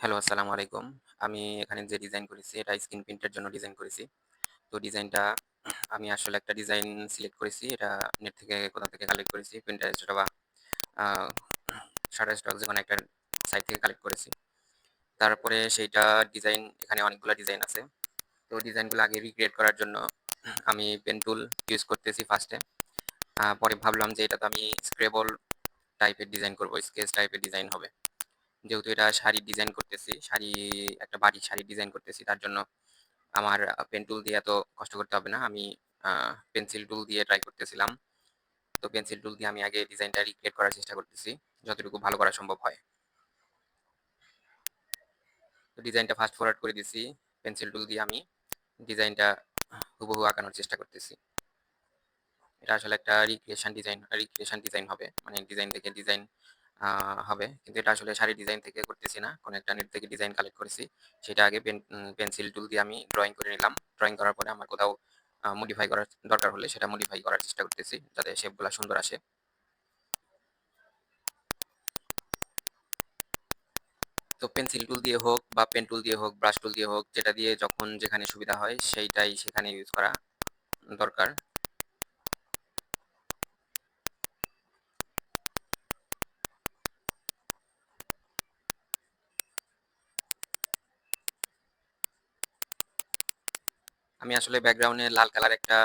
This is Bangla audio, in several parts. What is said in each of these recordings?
হ্যালো, আসসালামু আলাইকুম। আমি এখানে যে ডিজাইন করেছি এটা স্ক্রিন প্রিন্টের জন্য ডিজাইন করেছি। তো ডিজাইনটা আমি আসলে একটা ডিজাইন সিলেক্ট করেছি। এটা নেট থেকে কোথা থেকে কালেক্ট করেছি। Pinterest অথবা আ স্টক যেকোনো একটা সাইট থেকে কালেক্ট করেছি। তারপরে সেইটা ডিজাইন এখানে অনেকগুলা ডিজাইন আছে। তো ডিজাইনগুলো আগে রিক্রিয়েট করার জন্য আমি পেন টুল ইউজ করতেছি ফার্স্টে। পরে ভাবলাম যে এটা তো আমি স্ক্রেবল টাইপের ডিজাইন করব স্কেচ টাইপের ডিজাইন হবে। যেহেতু এটা শাড়ির ডিজাইন করতেছি, শাড়ি একটা বাড়ির শাড়ির ডিজাইন করতেছি তার জন্য আমার পেন টুল দিয়ে এত কষ্ট করতে হবে না। আমি পেন্সিল টুল দিয়ে ট্রাই করতেছিলাম। তো পেন্সিল টুল দিয়ে আমি আগে ডিজাইনটা রিক্রিয়েট করার চেষ্টা করতেছি, যতটুকু ভালো করা সম্ভব হয়। তো ডিজাইনটা ফাস্ট ফরওয়ার্ড করে দিছি। পেন্সিল টুল দিয়ে আমি ডিজাইনটা হুবহু আঁকানোর চেষ্টা করতেছি। এটা আসলে একটা রিক্রিয়েশন ডিজাইন রিক্রিয়েশন ডিজাইন হবে। মানে ডিজাইন থেকে ডিজাইন হবে। কিন্তু এটা আসলে শাড়ি ডিজাইন থেকে করতেছি না। কোনো একটা নেট থেকে ডিজাইন কালেক্ট করেছি। সেটা আগে পেন পেন্সিল টুল দিয়ে আমি ড্রয়িং করে নিলাম। ড্রয়িং করার পরে আমার কোথাও মডিফাই করার দরকার হলে সেটা মডিফাই করার চেষ্টা করতেছি, যাতে শেপগুলা সুন্দর আসে। তো পেন্সিল টুল দিয়ে হোক বা পেন টুল দিয়ে হোক, ব্রাশ টুল দিয়ে হোক, যেটা দিয়ে যখন যেখানে সুবিধা হয় সেইটাই সেখানে ইউজ করা দরকার। আমি আসলে ব্যাকগ্রাউন্ডে লাল কালার একটা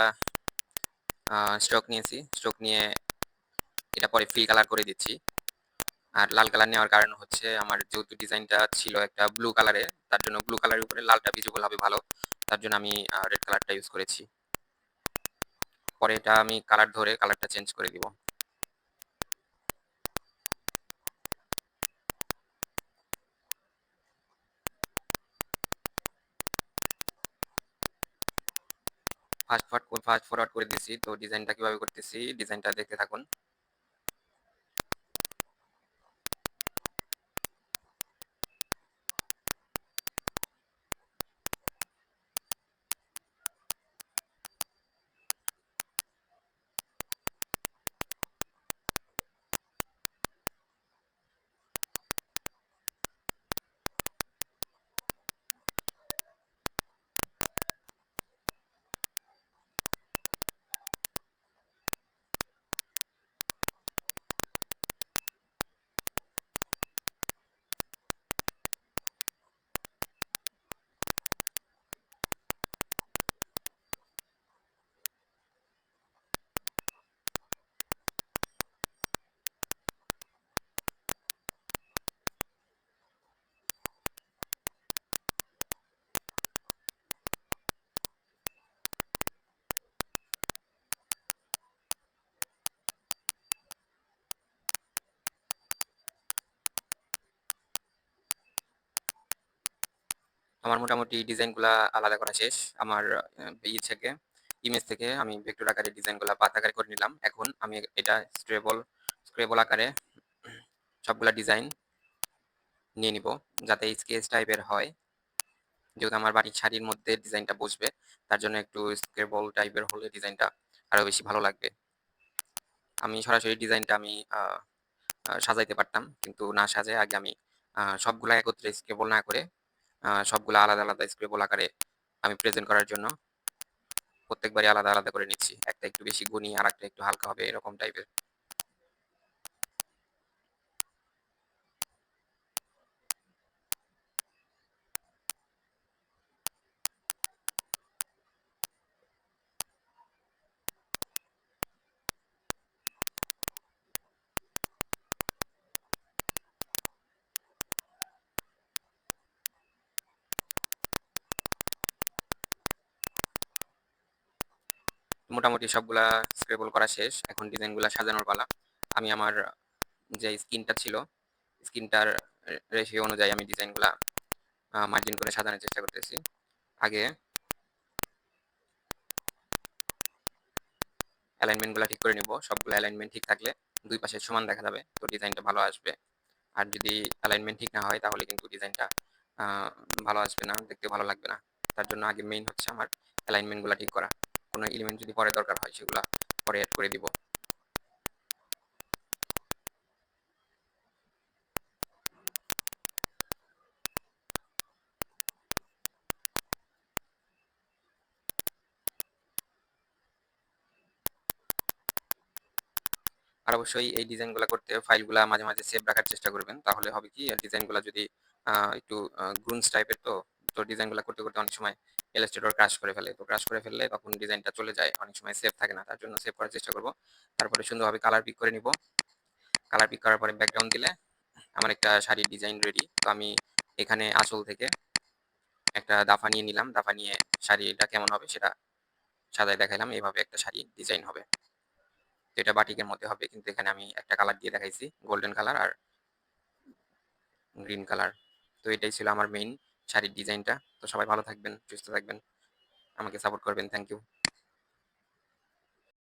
স্ট্রোক নিয়েছি। স্ট্রোক নিয়ে এটা পরে ফিল কালার করে দিচ্ছি। আর লাল কালার নেওয়ার কারণ হচ্ছে আমার যেহেতু ডিজাইনটা ছিল একটা ব্লু কালারে তার জন্য ব্লু কালারের উপরে লালটা ভিজিবল হবে ভালো। তার জন্য আমি রেড কালারটা ইউজ করেছি। পরে এটা আমি কালার ধরে কালারটা চেঞ্জ করে দিব। ফাস্ট ফরওয়ার্ড ফাস্ট ফরওয়ার্ড করে দিয়েছি তো ডিজাইনটা কীভাবে করতেছি ডিজাইনটা দেখতে থাকুন। আমার মোটামুটি ডিজাইনগুলা আলাদা করা শেষ। আমার ই থেকে ইমেজ থেকে আমি ভেক্টর আকারে ডিজাইনগুলা পাত আকারে করে নিলাম। এখন আমি এটা স্ক্রেবল স্ক্রেবল আকারে সবগুলা ডিজাইন নিয়ে নিব, যাতে স্কেচ টাইপের হয়। যেহেতু আমার বাড়ির শাড়ির মধ্যে ডিজাইনটা বসবে, তার জন্য একটু স্ক্রেবল টাইপের হলে ডিজাইনটা আরও বেশি ভালো লাগবে। আমি সরাসরি ডিজাইনটা আমি সাজাইতে পারতাম। কিন্তু না সাজায়ে আগে আমি সবগুলা একত্রে স্ক্রেবল না করে সবগুলা আলাদা, আলাদা স্ক্রেবল আকারে আমি প্রেজেন্ট করার জন্য প্রত্যেকবারই আলাদা, আলাদা করে নিচ্ছি। একটা একটু বেশি গুণী, আরেকটা একটু হালকা হবে এরকম টাইপের। মোটামুটি সবগুলা স্ক্রেবল করা শেষ। এখন ডিজাইনগুলা সাজানোর পালা। আমি আমার যে স্কিনটা ছিল, স্কিনটার রেশিও অনুযায়ী আমি ডিজাইনগুলা মার্জিন করে সাজানোর চেষ্টা করতেছি। আগে অ্যালাইনমেন্টগুলা ঠিক করে নিব। সবগুলা অ্যালাইনমেন্ট ঠিক থাকলে দুই পাশে সমান দেখা যাবে। তো ডিজাইনটা ভালো আসবে। আর যদি অ্যালাইনমেন্ট ঠিক না হয় তাহলে কিন্তু ডিজাইনটা ভালো আসবে না, দেখতে ভালো লাগবে না। তার জন্য আগে মেইন হচ্ছে আমার অ্যালাইনমেন্টগুলা ঠিক করা। কোনো এলিমেন্ট যদি পরে দরকার হয়, সেগুলো পরে অ্যাড করে দিব। আর অবশ্যই এই ডিজাইনগুলো করতে ফাইলগুলো মাঝে মাঝে সেভ রাখার চেষ্টা করবেন। তাহলে হবে কি ডিজাইনগুলো যদি একটু গ্রুন্স টাইপের তো তো ডিজাইনগুলো করতে করতে অনেক সময় Illustrator ক্রাশ করে ফেলে। তো ক্রাশ করে ফেললে তখন ডিজাইনটা চলে যায়। অনেক সময় সেভ থাকে না। তার জন্য সেভ করার চেষ্টা করব। তারপরে সুন্দরভাবে কালার পিক করে নিব। কালার পিক করার পরে ব্যাকগ্রাউন্ড দিলে আমার একটা শাড়ির ডিজাইন রেডি। তো আমি এখানে আঁচল থেকে একটা দাফা নিয়ে নিলাম। দাফা নিয়ে শাড়িটা কেমন হবে সেটা সাদায় দেখাইলাম। এভাবে একটা শাড়ি ডিজাইন হবে। তো এটা বাটিকের মধ্যে হবে। কিন্তু এখানে আমি একটা কালার দিয়ে দেখাইছি। গোল্ডেন কালার আর গ্রিন কালার। তো এটাই ছিল আমার মেইন শাড়ির ডিজাইনটা। তো সবাই ভালো থাকবেন, সুস্থ থাকবেন। আমাকে সাপোর্ট করবেন। Thank you.